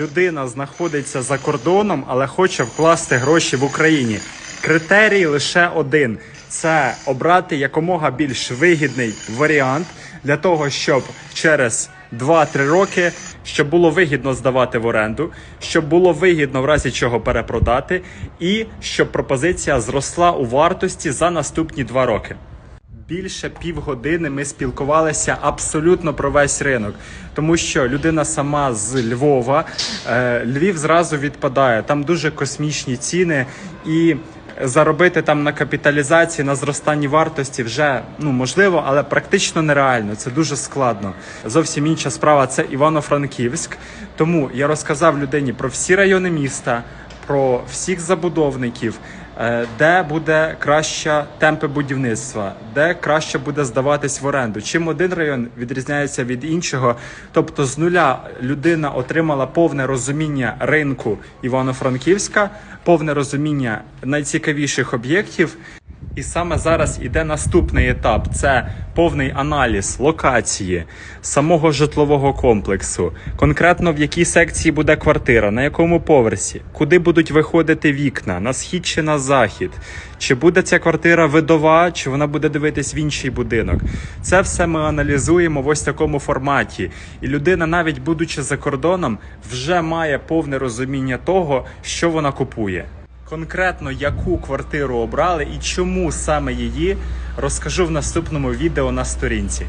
Людина знаходиться за кордоном, але хоче вкласти гроші в Україні. Критерій лише один: це обрати якомога більш вигідний варіант для того, щоб через 2-3 роки щоб було вигідно здавати в оренду, щоб було вигідно в разі чого перепродати, і щоб пропозиція зросла у вартості за наступні 2 роки. Більше півгодини ми спілкувалися абсолютно про весь ринок, тому що людина сама з Львова, е, Львів зразу відпадає. Там дуже космічні ціни, і заробити там на капіталізації, на зростанні вартості вже ну можливо, але практично нереально. Це дуже складно. Зовсім інша справа це Івано-Франківськ. Тому я розказав людині про всі райони міста, про всіх забудовників. Е, Де буде краще темпи будівництва, де краще буде здаватись в оренду? Чим один район відрізняється від іншого? Тобто з нуля людина отримала повне розуміння ринку Івано-Франківська, повне розуміння найцікавіших об'єктів. І саме зараз іде наступний етап: це повний аналіз локації самого житлового комплексу, конкретно в якій секції буде квартира, на якому поверсі, куди будуть виходити вікна, на схід чи на захід, чи буде ця квартира видова, чи вона буде дивитись в інший будинок. Це все ми аналізуємо в ось такому форматі. І людина, навіть будучи за кордоном, вже має повне розуміння того, що вона купує. Конкретно яку квартиру обрали і чому саме її, розкажу в наступному відео на сторінці.